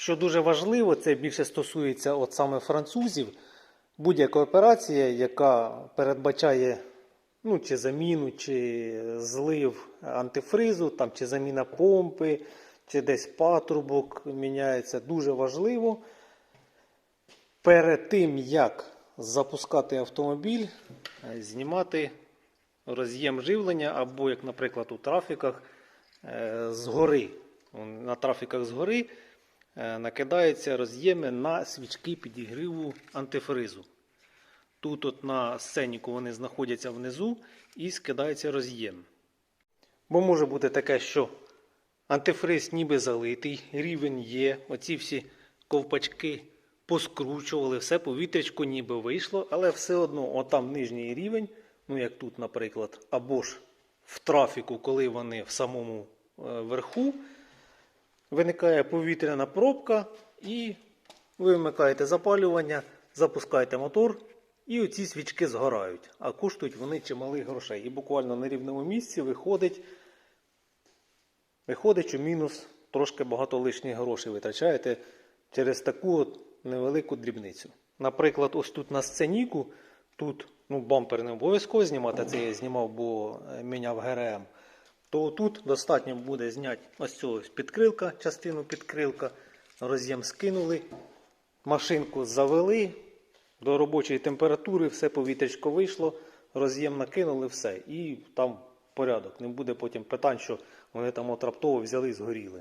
Що дуже важливо, це більше стосується от саме французів. Будь-яка операція, яка передбачає ну, чи заміну, чи злив антифризу, там, чи заміна помпи, чи десь патрубок міняється, дуже важливо. Перед тим, як запускати автомобіль, е, знімати роз'єм живлення, або, як, наприклад, у трафіках е, згори. На трафіках згори е, накидаються роз'єми на свічки підігріву антифризу. Тут от на сценіку вони знаходяться внизу і скидається роз'єм. Бо може бути таке, що антифриз ніби залитий, рівень є, оці всі ковпачки поскручували, все повітрячко ніби вийшло, але все одно отам нижній рівень, ну як тут, наприклад, або ж в трафіку, коли вони в самому е, верху, виникає повітряна пробка, і ви вмикаєте запалювання, запускаєте мотор, і оці свічки згорають. А коштують вони чималих грошей. І буквально на рівному місці виходить, виходить, що мінус трошки багато лишніх грошей витрачаєте через таку от невелику дрібницю. Наприклад, ось тут на сценіку, тут ну, бампер не обов'язково знімати, це я знімав, бо е, міняв ГРМ. То тут достатньо буде зняти ось цього підкрилка, частину підкрилка, роз'єм скинули, машинку завели до робочої температури, все повітрячко вийшло, роз'єм накинули, все. І там порядок. Не буде потім питань, що вони там от раптово взяли і згоріли.